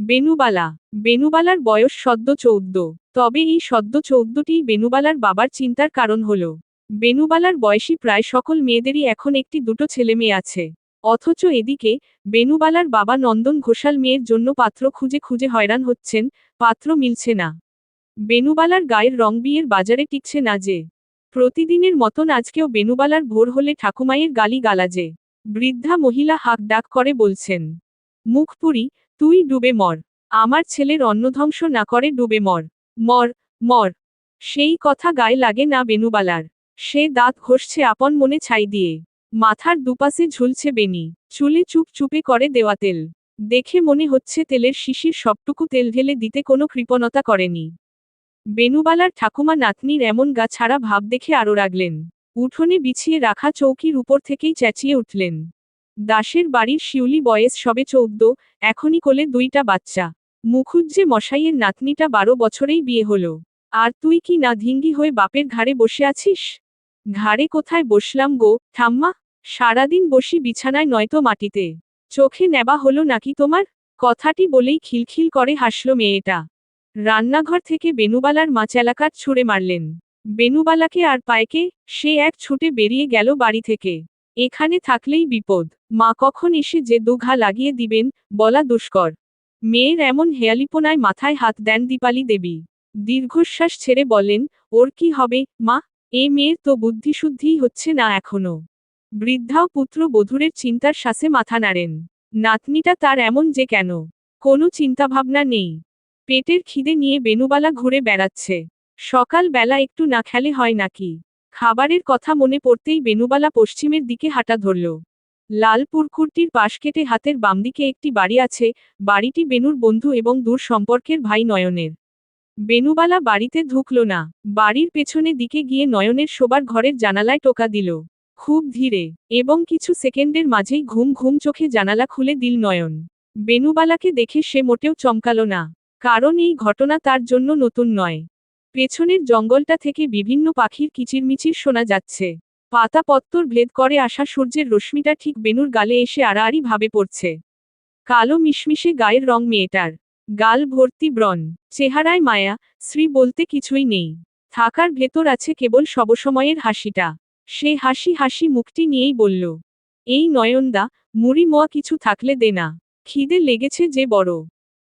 বেনুবালা। বেনুবালার বয়স সদ্য চৌদ্দ। তবে এই সদ্য চৌদ্দটিই বেনুবালার বাবার চিন্তার কারণ হল। বেনুবালার বয়সী প্রায় সকল মেয়েদেরই এখন একটি দুটো ছেলে মেয়ে আছে। অথচ এদিকে বেনুবালার বাবা নন্দন ঘোষাল মেয়ের জন্য পাত্র খুঁজে খুঁজে হয়রান হচ্ছেন, পাত্র মিলছে না। বেনুবালার গায়ের রং বিয়ের বাজারে টিকছে না যে। প্রতিদিনের মতন আজকেও বেনুবালার ভোর হলে ঠাকুমায়ের গালি গালাজে। বৃদ্ধা মহিলা হাক ডাক করে বলছেন, মুখপুরি তুই ডুবে মর। আমার ছেলের অন্নধ্বংস না করে ডুবে মর। মর মর। সেই কথা গায়ে লাগে না বেনুবালার। সে দাঁত ঘষছে আপন মনে ছাই দিয়ে। মাথার দুপাশে ঝুলছে বেনি চুলে চুপ চুপে করে দেওয়া তেল। দেখে মনে হচ্ছে তেলের শিশির সবটুকু তেল ঢেলে দিতে কোনো কৃপণতা করেনি। বেনুবালার ঠাকুমা নাতনির এমন গা ছাড়া ভাব দেখে আরও রাগলেন। উঠোনে বিছিয়ে রাখা চৌকির উপর থেকেই চেঁচিয়ে উঠলেন। দাসের বাড়ির শিউলি বয়েস সবে চৌদ্দ, এখনই কোলে দুইটা বাচ্চা। মুখুজ্জে মশাইয়ের নাতনিটা বারো বছরেই বিয়ে হলো। আর তুই কি না ধিঙ্গি হয়ে বাপের ঘাড়ে বসে আছিস? ঘাড়ে কোথায় বসলাম গো, ঠাম্মা? সারাদিন বসি বিছানায় নয়তো মাটিতে। চোখে নেবা হলো নাকি তোমার? কথাটি বলেই খিলখিল করে হাসল মেয়েটা। রান্নাঘর থেকে বেনুবালার মাছ এলাকার ছুঁড়ে মারলেন। বেনুবালাকে আর পায়কে, সে এক ছুটে বেরিয়ে গেল বাড়ি থেকে। এখানে থাকলেই বিপদ। মা কখন এসে যে দুঘা লাগিয়ে দিবেন, বলা দুষ্কর। মেয়ের এমন হেয়ালিপোনায় মাথায় হাত দেন দীপালি দেবী। দীর্ঘশ্বাস ছেড়ে বলেন, ওর কি হবে, মা? এ মেয়ের তো বুদ্ধিশুদ্ধিই হচ্ছে না এখনও। বৃদ্ধাও পুত্র বধূরের চিন্তার শ্বাসে মাথা নাড়েন। নাতনিটা তার এমন যে কেন? কোনো চিন্তাভাবনা নেই। পেটের খিদে নিয়ে বেনুবালা ঘুরে বেড়াচ্ছে। সকাল বেলা একটু না খেলে হয় নাকি? খাবারের কথা মনে পড়তেই বেনুবালা পশ্চিমের দিকে হাঁটা ধরল। লাল পুরকুরটির পাশ কেটে হাতের বামদিকে একটি বাড়ি আছে, বাড়িটি বেনুর বন্ধু এবং দূর সম্পর্কের ভাই নয়নের। বেনুবালা বাড়িতে ঢুকল না, বাড়ির পেছনে দিকে গিয়ে নয়নের শোবার ঘরের জানালায় টোকা দিল। খুব ধীরে, এবং কিছু সেকেন্ডের মাঝেই ঘুম ঘুম চোখে জানালা খুলে দিল নয়ন। বেনুবালাকে দেখে সে মোটেও চমকালো না, কারণ এই ঘটনা তার জন্য নতুন নয়। পেছনের জঙ্গলটা থেকে বিভিন্ন পাখির কিচিরমিচির শোনা যাচ্ছে। পাতা পত্তর ভেদ করে আসা সূর্যের রশ্মিটা ঠিক বেনুর গালে এসে আড়াআড়ি ভাবে পড়ছে। কালো মিশমিশে গায়ের রং মেয়েটার। গাল ভর্তি ব্রণ। চেহারায় মায়া শ্রী বলতে কিছুই নেই। থাকার ভেতর আছে কেবল সবসময়ের হাসিটা। সে হাসি হাসি মুখটি নিয়েই বলল, এই নয়নদা, মুড়ি মোয়া কিছু থাকলে দে না। খিদে লেগেছে যে বড়।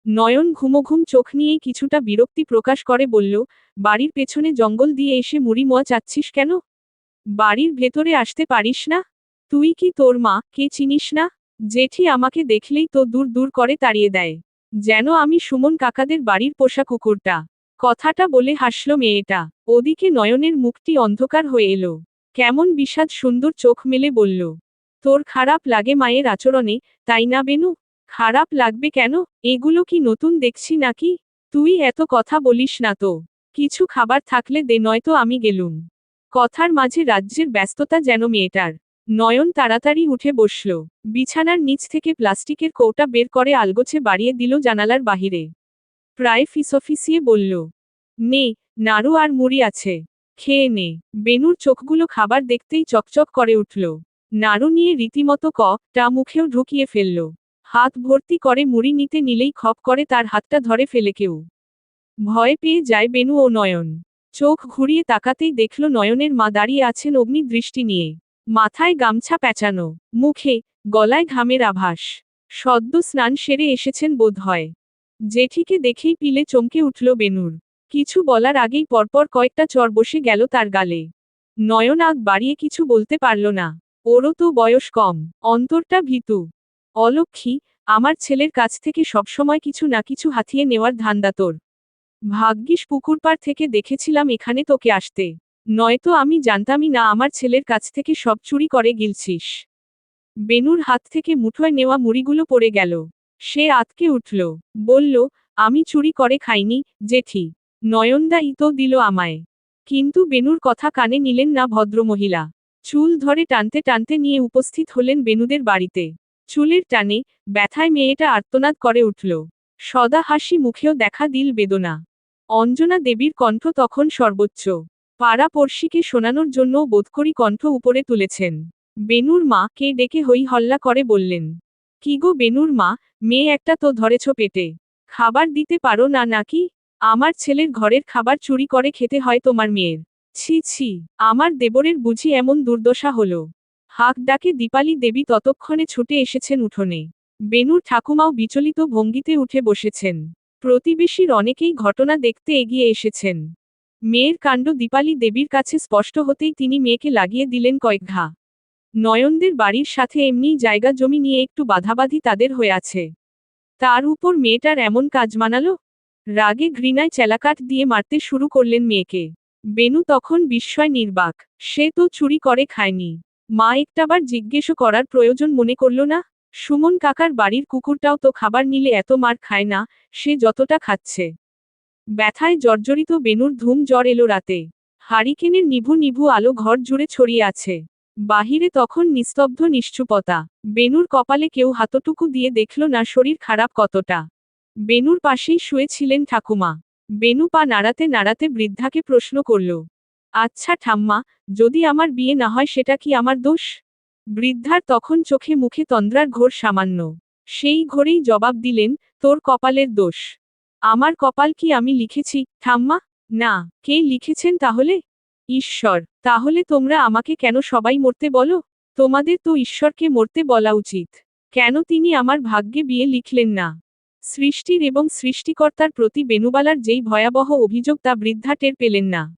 নয়ন ঘুমঘুম চোখ নিয়েই কিছুটা বিরক্তি প্রকাশ করে বলল বাড়ির পেছনে জঙ্গল দিয়ে এসে মুড়ি মোয়া চাচ্ছিস কেন? বাড়ির ভেতরে আসতে পারিস না? তুই কি তোর মা? কে চিনিস না? জেঠি আমাকে দেখলেই তো দূর দূর করে তাড়িয়ে দেয়। যেন আমি সুমন কাকাদের বাড়ির পোষা কুকুরটা। কথাটা বলে হাসল মেয়েটা। ওদিকে নয়নের মুখটি অন্ধকার হয়ে এলো। কেমন বিষাদ সুন্দর চোখ মেলে বলল, তোর খারাপ লাগে মায়ের আচরণে, তাই না বেনু? খারাপ লাগবে কেন? এগুলো কি নতুন দেখছি নাকি? তুই এত কথা বলিস না তো। কিছু খাবার থাকলে দে, নয়তো আমি গেলুম। কথার মাঝে রাজ্যের ব্যস্ততা যেন মেয়েটার। নয়ন তাড়াতাড়ি উঠে বসল। বিছানার নিচ থেকে প্লাস্টিকের কৌটা বের করে আলগোছে বাড়িয়ে দিল জানালার বাহিরে। প্রায় ফিসফিসিয়ে বলল, নে, নাড়ু আর মুড়ি আছে। খেয়ে নে। বেনুর চোখগুলো খাবার দেখতেই চকচক করে উঠল। নাড়ু নিয়ে রীতিমতো ক, টা মুখেও ঢুকিয়ে ফেলল। হাত ভর্তি করে মুড়ি নিতে নিলেই খপ করে তার হাতটা ধরে ফেলে কেউ। ভয় পেয়ে যায় বেনু ও নয়ন। চোখ ঘুরিয়ে তাকাতেই দেখল নয়নের মা দাঁড়িয়ে আছেন অগ্নি দৃষ্টি নিয়ে। মাথায় গামছা প্যাঁচানো মুখে গলায় ঘামের আভাস। সদ্য স্নান সেরে এসেছেন বোধ হয়। জেঠিকে দেখেই পিলে চমকে উঠল বেনুর। কিছু বলার আগেই পরপর কয়েকটা চর বসে গেল তার গালে। নয়ন আগ বাড়িয়ে কিছু বলতে পারল না। ওরও তো বয়স কম, অন্তরটা ভীতু। অলক্ষী আমার ছেলের কাছ থেকে সবসময় কিছু না কিছু হাতিয়ে নেওয়ার ধান্দা তোর। ভাগ্যিস পুকুরপাড় থেকে দেখেছিলাম এখানে তোকে আসতে। নয়তো আমি জানতামই না আমার ছেলের কাছ থেকে সব চুরি করে গিলছিস। বেনুর হাত থেকে মুঠোয় নেওয়া মুড়িগুলো পড়ে গেল। সে আতকে উঠল। বলল, আমি চুরি করে খাইনি, জেঠি। নয়নদা ইতো দিল আমায়। কিন্তু বেনুর কথা কানে নিলেন না ভদ্রমহিলা। চুল ধরে টানতে টানতে নিয়ে উপস্থিত হলেন বেনুদের বাড়িতে। চুলের টানে ব্যথায় মেয়েটা আর্তনাদ করে উঠল। সদা হাসি মুখেও দেখা দিল বেদনা। অঞ্জনা দেবীর কণ্ঠ তখন সর্বোচ্চ। পাড়া পড়শিকে শোনানোর জন্য বোধকরি কণ্ঠ উপরে তুলেছেন। বেনুর মা কে ডেকে হই হল্লা করে বললেন, কি গো বেনুর মা, মেয়ে একটা তো ধরেছ পেটে। খাবার দিতে পারো না নাকি? আমার ছেলের ঘরের খাবার চুরি করে খেতে হয় তোমার মেয়ের। ছি ছি, আমার দেবরের বুঝি এমন দুর্দশা হলো। হাক ডাকে দীপালি দেবী ততক্ষণে ছুটে এসেছেন উঠোনে। বেনুর ঠাকুমাও বিচলিত ভঙ্গিতে উঠে বসেছেন। প্রতিবেশীর অনেকেই ঘটনা দেখতে এগিয়ে এসেছেন। মেয়ের কাণ্ড দীপালি দেবীর কাছে স্পষ্ট হতেই তিনি মেয়েকে লাগিয়ে দিলেন কয়েক ঘা। নয়নদের বাড়ির সাথে এমনিই জায়গা জমি নিয়ে একটু বাধাবাধি তাদের হয়ে আছে। তার উপর মেয়েটার এমন কাজ মানালো? রাগে ঘৃণায় চেলাকাট দিয়ে মারতে শুরু করলেন মেয়েকে। বেনু তখন বিস্ময় নির্বাক। সে তো চুরি করে খায়নি। মা একটাবার জিজ্ঞেসও করার প্রয়োজন মনে করল না? সুমন কাকার বাড়ির কুকুরটাও তো খাবার নিলে এত মার খায় না, সে যতটা খাচ্ছে। ব্যথায় জর্জরিত বেনুর ধুম জ্বর এলো রাতে। হারিকেনের নিভু নিভু আলো ঘর জুড়ে ছড়িয়ে আছে। বাহিরে তখন নিস্তব্ধ নিশ্চুপতা। বেনুর কপালে কেউ হাতটুকু দিয়ে দেখল না শরীর খারাপ কতটা। বেনুর পাশেই শুয়েছিলেন ঠাকুমা। বেনু পা নাড়াতে নাড়াতে বৃদ্ধাকে প্রশ্ন করল আচ্ছা ঠাম্মা, যদি আমার বিয়ে না হয় সেটা কি আমার দোষ? বৃদ্ধার তখন চোখে মুখে তন্দ্রার ঘোর সামান্য। সেই ঘোরেই জবাব দিলেন, তোর কপালের দোষ। আমার কপাল কি আমি লিখেছি? ঠাম্মা, না। কে লিখেছেন তাহলে? ঈশ্বর। তাহলে তোমরা আমাকে কেন সবাই মরতে বলো? তোমাদের তো ঈশ্বরকে মরতে বলা উচিত। কেন তিনি আমার ভাগ্যে বিয়ে লিখলেন না? সৃষ্টির এবং সৃষ্টিকর্তার প্রতি বেনুবালার যেই ভয়াবহ অভিযোগ তা বৃদ্ধা টের পেলেন না।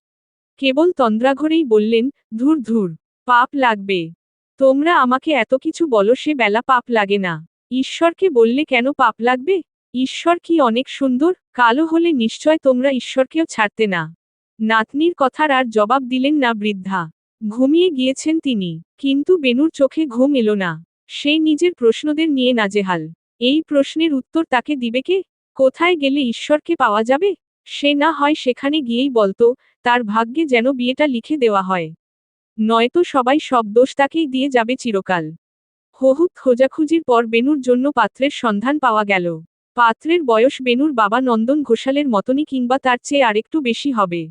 কেবল তন্দ্রাঘরেই বললেন, ধুর ধুর। পাপ লাগবে। তোমরা আমাকে এত কিছু বলো, সে বেলা পাপ লাগে না। ঈশ্বরকে বললে কেন পাপ লাগবে? ঈশ্বর কি অনেক সুন্দর? কালো হলে নিশ্চয় তোমরা ঈশ্বরকেও ছাড়তে না। নাতনির কথার আর জবাব দিলেন না বৃদ্ধা। ঘুমিয়ে গিয়েছেন তিনি, কিন্তু বেনুর চোখে ঘুম এলো না। সে নিজের প্রশ্নদের নিয়ে নাজেহাল। এই প্রশ্নের উত্তর তাকে দিবে কে? কোথায় গেলে ঈশ্বরকে পাওয়া যাবে? সে না হয় সেখানে গিয়েই বলতো, তার ভাগ্যে যেন বিয়েটা লিখে দেওয়া হয়। নয়তো সবাই সব দোষ তাকেই দিয়ে যাবে চিরকাল। হহুত খোঁজাখুঁজির পর বেনুর জন্য পাত্রের সন্ধান পাওয়া গেল। পাত্রের বয়স বেনুর বাবা নন্দন ঘোষালের মতনই কিংবা তার চেয়ে আরেকটু বেশি হবে।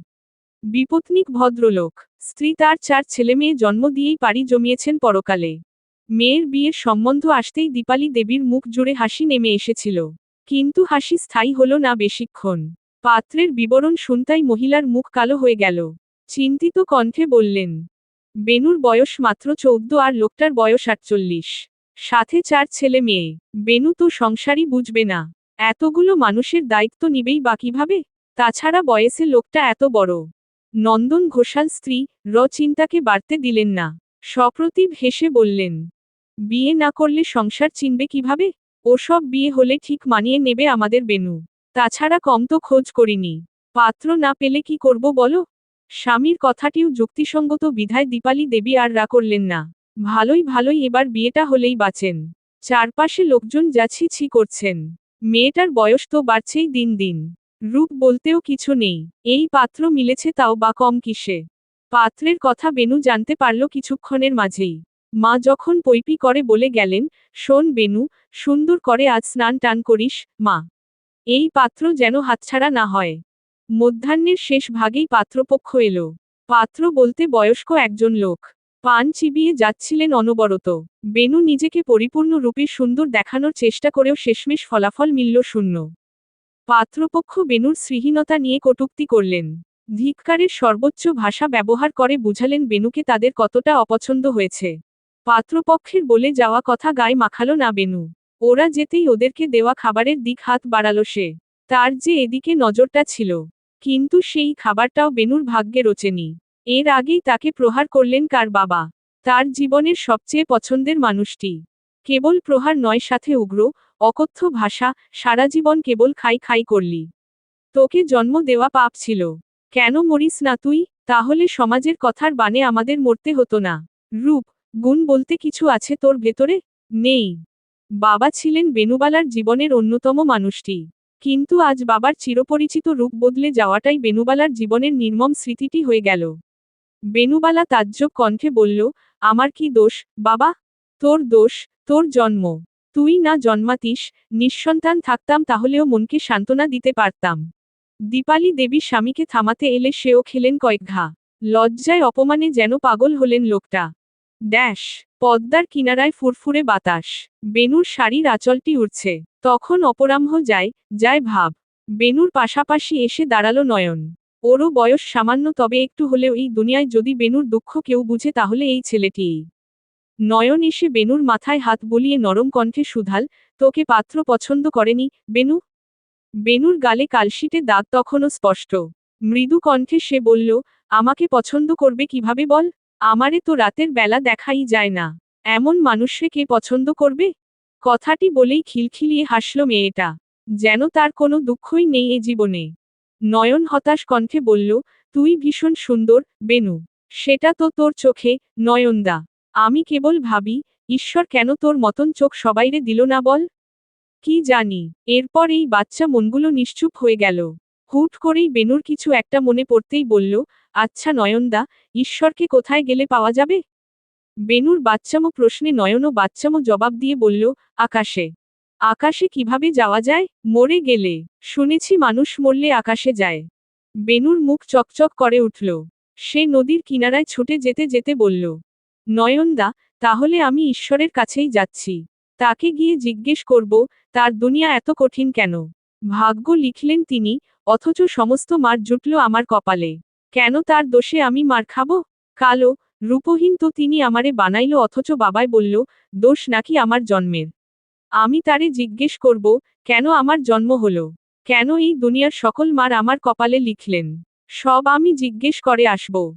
বিপত্নিক ভদ্রলোক, স্ত্রী তার চার ছেলেমেয়ে জন্ম দিয়েই পাড়ি জমিয়েছেন পরকালে। মেয়ের বিয়ের সম্বন্ধ আসতেই দীপালি দেবীর মুখ জুড়ে হাসি নেমে এসেছিল। কিন্তু হাসি স্থায়ী হল না বেশিক্ষণ। পাত্রের বিবরণ শুনতাই মহিলার মুখ কালো হয়ে গেল। চিন্তিত কণ্ঠে বললেন বেনুর বয়স মাত্র চৌদ্দ আর লোকটার বয়স আটচল্লিশ। সাথে চার ছেলে মেয়ে। বেনু তো সংসারই বুঝবে না। এতগুলো মানুষের দায়িত্ব নিবেই বা কীভাবে? তাছাড়া বয়সে লোকটা এত বড়। নন্দন ঘোষাল স্ত্রী র চিন্তাকে বাড়তে দিলেন না। সপ্রতিভ হেসে বললেন, বিয়ে না করলে সংসার চিনবে কীভাবে? ওসব বিয়ে হলে ঠিক মানিয়ে নেবে আমাদের বেনু। তাছাড়া কম তো খোঁজ করিনি। পাত্র না পেলে কি করব বলো? স্বামীর কথাটিও যুক্তিসঙ্গত বিধায় দীপালি দেবী আর রা করলেন না। ভালোই ভালোই এবার বিয়েটা হলেই বাঁচেন। চারপাশে লোকজন যাচ্ছি ছি করছেন। মেয়েটার বয়স তো বাড়ছেই দিন দিন। রূপ বলতেও কিছু নেই। এই পাত্র মিলেছে তাও বা কম কিসে? পাত্রের কথা বেনু জানতে পারল কিছুক্ষণের মাঝেই। মা যখন পৈপি করে বলে গেলেন, শোন বেনু, সুন্দর করে আজ স্নান টান করিস, মা। এই পাত্র যেন হাতছাড়া না হয়। মধ্যাহ্নের শেষ ভাগেই পাত্রপক্ষ এল। পাত্র বলতে বয়স্ক একজন লোক। পান চিবিয়ে যাচ্ছিলেন অনবরত। বেনু নিজেকে পরিপূর্ণ রূপে সুন্দর দেখানোর চেষ্টা করেও শেষমেশ ফলাফল মিলল শূন্য। পাত্রপক্ষ বেনুর শ্রীহীনতা নিয়ে কটুক্তি করলেন। ধিক্কারের সর্বোচ্চ ভাষা ব্যবহার করে বুঝালেন বেনুকে তাদের কতটা অপছন্দ হয়েছে। পাত্রপক্ষের বলে যাওয়া কথা গায়ে মাখালো না বেনু। ওরা যেতেই ওদেরকে দেওয়া খাবারের দিক হাত বাড়ালো সে। তার যে এদিকে নজরটা ছিল। কিন্তু সেই খাবারটাও বেনুর ভাগ্যে রোচেনি এর আগেই তাকে প্রহার করলেন কার বাবা? তার জীবনের সবচেয়ে পছন্দের মানুষটি। কেবল প্রহার নয়, সাথে উগ্র, অকথ্য ভাষা, সারা জীবন কেবল খাই খাই করলি। তোকে জন্ম দেওয়া পাপ ছিল। কেন মরিস না তুই? তাহলে সমাজের কথার বানে আমাদের মরতে হতো না। রূপ, গুণ বলতে কিছু আছে তোর ভেতরে? নেই। বাবা ছিলেন বেনুবালার জীবনের অন্যতম মানুষটি। কিন্তু আজ বাবার চিরপরিচিত রূপ বদলে যাওয়াটাই বেনুবালার জীবনের নির্মম স্মৃতিটি হয়ে গেল। বেনুবালা তাজ্জব কণ্ঠে বলল, আমার কি দোষ, বাবা? তোর দোষ, তোর জন্ম। তুই না জন্মাতিস, নিঃসন্তান থাকতাম তাহলেও মনকে সান্ত্বনা দিতে পারতাম। দীপালি দেবী স্বামীকে থামাতে এলে সেও খেলেন কয়েক ঘা। লজ্জায় অপমানে যেন পাগল হলেন লোকটা। ড্যাশ, পদ্মার কিনারায় ফুরফুরে বাতাস। বেনুর শাড়ির আঁচলটি উড়ছে। তখন অপরাহ্ন যায় যায় ভাব। বেনুর পাশাপাশি এসে দাঁড়াল নয়ন। ওরও বয়স সামান্য, তবে একটু হলেও এই দুনিয়ায় যদি বেনুর দুঃখ কেউ বুঝে, তাহলে এই ছেলেটিই। নয়ন এসে বেনুর মাথায় হাত বুলিয়ে নরম কণ্ঠে, সুধাল, তোকে পাত্র পছন্দ করেনি, বেনু? বেনুর গালে কালশিটে দাঁত তখনও স্পষ্ট। মৃদু কণ্ঠে সে বলল, আমাকে পছন্দ করবে কীভাবে বল? আমারে তো রাতের বেলা দেখাই যায় না। এমন মানুষে কে পছন্দ করবে? কথাটি বলেই খিলখিলিয়ে হাসল মেয়েটা। যেন তার কোনো দুঃখই নেই এ জীবনে। নয়ন হতাশ কণ্ঠে বলল, তুই ভীষণ সুন্দর, বেনু। সেটা তো তোর চোখে, নয়নদা। আমি কেবল ভাবি, ঈশ্বর কেন তোর মতন চোখ সবাইরে দিল না বল? কি জানি। এরপর এই বাচ্চা মনগুলো নিশ্চুপ হয়ে গেল। হুট করেই বেনুর কিছু একটা মনে পড়তেই বলল আচ্ছা নয়নদা, ঈশ্বরকে কোথায় গেলে পাওয়া যাবে? বেনুর বাচ্চামো প্রশ্নে নয়নও বাচ্চামো জবাব দিয়ে বলল, আকাশে। আকাশে কীভাবে যাওয়া যায়? মরে গেলে। শুনেছি মানুষ মরলে আকাশে যায়। বেনুর মুখ চকচক করে উঠল। সে নদীর কিনারায় ছুটে যেতে যেতে বলল, নয়নদা, তাহলে আমি ঈশ্বরের কাছেই যাচ্ছি। তাকে গিয়ে জিজ্ঞেস করব, তার দুনিয়া এত কঠিন কেন? ভাগ্য লিখলেন তিনি, অথচ সমস্ত মার জুটল আমার কপালে। কেন তার দোষে আমি মার খাব? কালো রূপহীন তো তিনি আমারে বানাইল অথচ বাবাই বলল, দোষ নাকি আমার জন্মের। আমি তারে জিজ্ঞেস করব, কেন আমার জন্ম হলো? কেন এই দুনিয়ার সকল মার আমার কপালে লিখলেন? সব আমি জিজ্ঞেস করে আসব।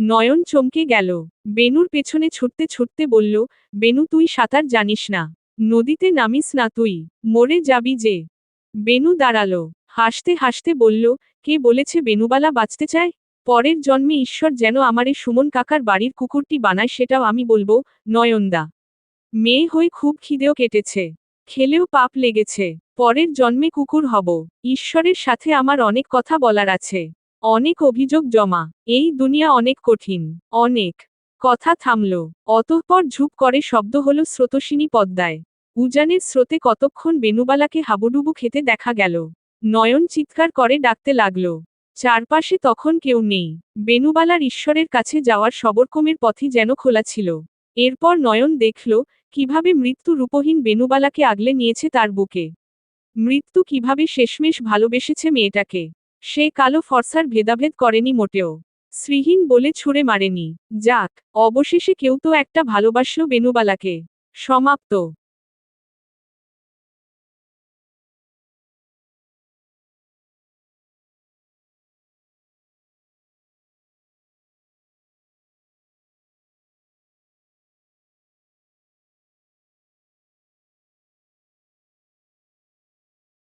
নয়ন চমকে গেল। বেনুর পেছনে ছুটতে ছুটতে বলল, বেনু, তুই সাঁতার জানিস না। নদীতে নামিস না তুই। মরে যাবি যে। বেনু দাঁড়াল। হাসতে হাসতে বলল, কে বলেছে বেনুবালা বাঁচতে চায়? পরের জন্মে ঈশ্বর যেন আমারে সুমন কাকার বাড়ির কুকুরটি বানায় সেটাও আমি বলব, নয়নদা। মেয়ে হয়ে খুব খিদেও কেটেছে। খেলেও পাপ লেগেছে। পরের জন্মে কুকুর হব। ঈশ্বরের সাথে আমার অনেক কথা বলার আছে। অনেক অভিযোগ জমা। এই দুনিয়া অনেক কঠিন। অনেক। কথা থামল। অতঃপর ঝুপ করে শব্দ হল স্রোতসিনী পদ্মায়। উজানের স্রোতে কতক্ষণ বেনুবালাকে হাবুডুবু খেতে দেখা গেল। নয়ন চিৎকার করে ডাকতে লাগল। চারপাশে তখন কেউ নেই। বেনুবালার ঈশ্বরের কাছে যাওয়ার সবরকমের পথই যেন খোলা ছিল। এরপর নয়ন দেখল, কীভাবে মৃত্যু রূপহীন বেনুবালাকে আগলে নিয়েছে তার বুকে। মৃত্যু কীভাবে শেষমেশ ভালোবেসেছে মেয়েটাকে। সে কালো ফর্সার ভেদাভেদ করেনি মোটেও। শ্রীহীন বলে ছুঁড়ে মারেনি। যাক, অবশেষে কেউ তো একটা ভালোবাসল বেনুবালাকে। সমাপ্ত।